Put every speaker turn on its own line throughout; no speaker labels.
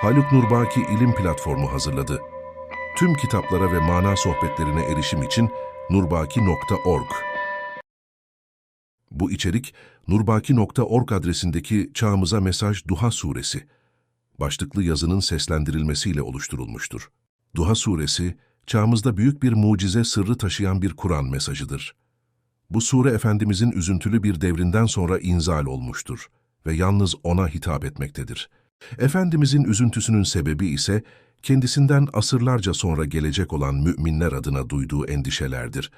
Haluk Nurbaki İlim Platformu hazırladı. Tüm kitaplara ve mana sohbetlerine erişim için nurbaki.org. Bu içerik nurbaki.org adresindeki Çağımıza Mesaj Duha Suresi başlıklı yazının seslendirilmesiyle oluşturulmuştur. Duha Suresi, çağımızda büyük bir mucize sırrı taşıyan bir Kur'an mesajıdır. Bu sure Efendimizin üzüntülü bir devrinden sonra inzal olmuştur ve yalnız ona hitap etmektedir. Efendimizin üzüntüsünün sebebi ise kendisinden asırlarca sonra gelecek olan müminler adına duyduğu endişelerdir.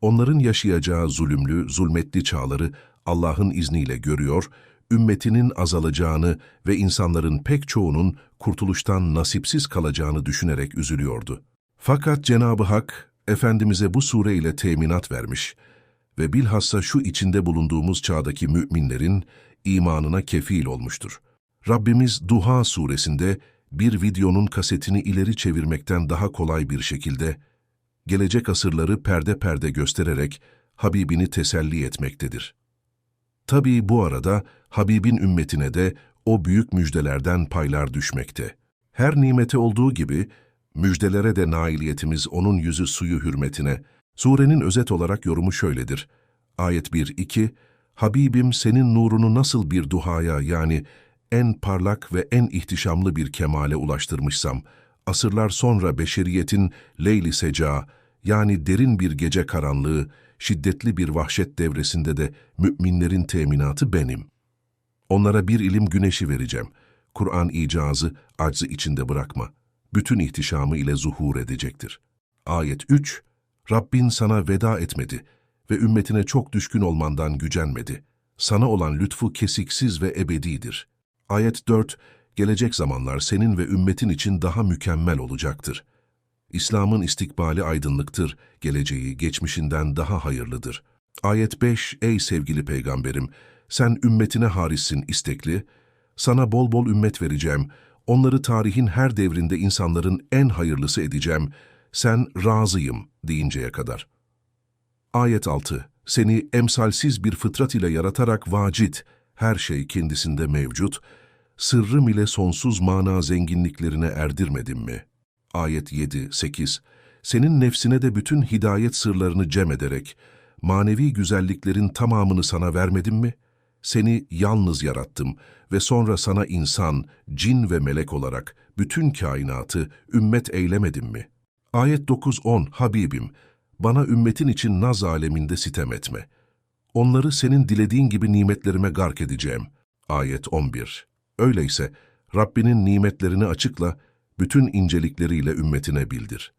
Onların yaşayacağı zulümlü, zulmetli çağları Allah'ın izniyle görüyor, ümmetinin azalacağını ve insanların pek çoğunun kurtuluştan nasipsiz kalacağını düşünerek üzülüyordu. Fakat Cenab-ı Hak, Efendimiz'e bu sure ile teminat vermiş ve bilhassa şu içinde bulunduğumuz çağdaki müminlerin imanına kefil olmuştur. Rabbimiz Duha suresinde bir videonun kasetini ileri çevirmekten daha kolay bir şekilde, gelecek asırları perde perde göstererek Habibini teselli etmektedir. Tabii bu arada Habibin ümmetine de o büyük müjdelerden paylar düşmekte. Her nimete olduğu gibi müjdelere de nailiyetimiz onun yüzü suyu hürmetine. Surenin özet olarak yorumu şöyledir. Ayet 1-2 Habibim senin nurunu nasıl bir duhaya yani en parlak ve en ihtişamlı bir kemale ulaştırmışsam, asırlar sonra beşeriyetin leyli seca yani derin bir gece karanlığı, şiddetli bir vahşet devresinde de müminlerin teminatı benim. Onlara bir ilim güneşi vereceğim. Kur'an icazı, aczı içinde bırakma. Bütün ihtişamı ile zuhur edecektir. Ayet 3 Rabbin sana veda etmedi ve ümmetine çok düşkün olmandan gücenmedi. Sana olan lütfu kesiksiz ve ebedidir. Ayet 4 Gelecek zamanlar senin ve ümmetin için daha mükemmel olacaktır. İslam'ın istikbali aydınlıktır, geleceği geçmişinden daha hayırlıdır. Ayet 5 Ey sevgili peygamberim! Sen ümmetine harissin istekli. Sana bol bol ümmet vereceğim. Onları tarihin her devrinde insanların en hayırlısı edeceğim. Sen razıyım deyinceye kadar. Ayet 6 Seni emsalsiz bir fıtrat ile yaratarak vacit, her şey kendisinde mevcut, sırrım ile sonsuz mana zenginliklerine erdirmedim mi?'' Ayet 7-8 Senin nefsine de bütün hidayet sırlarını cem ederek, manevi güzelliklerin tamamını sana vermedim mi? Seni yalnız yarattım ve sonra sana insan, cin ve melek olarak bütün kainatı ümmet eylemedim mi? Ayet 9-10 Habibim, bana ümmetin için naz aleminde sitem etme. Onları senin dilediğin gibi nimetlerime gark edeceğim. Ayet 11 Öyleyse Rabbinin nimetlerini açıkla, bütün incelikleriyle ümmetine bildir.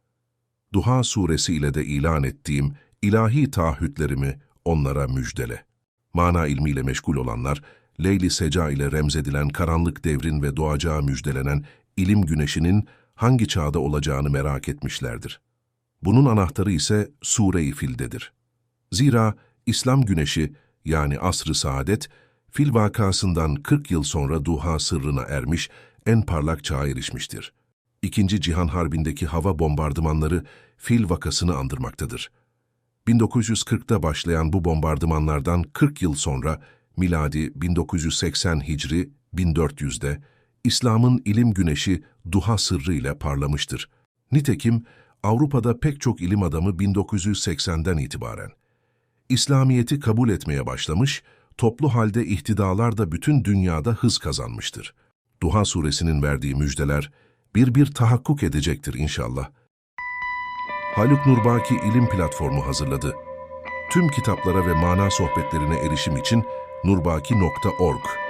Duha suresi ile de ilan ettiğim ilahi taahhütlerimi onlara müjdele. Mana ilmiyle meşgul olanlar, Leyli Seca ile remzedilen karanlık devrin ve doğacağı müjdelenen ilim güneşinin hangi çağda olacağını merak etmişlerdir. Bunun anahtarı ise Sure-i Fil'dedir. Zira İslam güneşi yani asr-ı saadet, fil vakasından 40 yıl sonra duha sırrına ermiş, en parlak çağa erişmiştir. İkinci Cihan Harbi'ndeki hava bombardımanları fil vakasını andırmaktadır. 1940'da başlayan bu bombardımanlardan 40 yıl sonra miladi 1980 Hicri 1400'de İslam'ın ilim güneşi duha sırrı ile parlamıştır. Nitekim Avrupa'da pek çok ilim adamı 1980'den itibaren İslamiyet'i kabul etmeye başlamış, toplu halde ihtidalar da bütün dünyada hız kazanmıştır. Duha suresinin verdiği müjdeler, bir bir tahakkuk edecektir inşallah. Haluk Nurbaki İlim Platformu hazırladı. Tüm kitaplara ve mana sohbetlerine erişim için nurbaki.org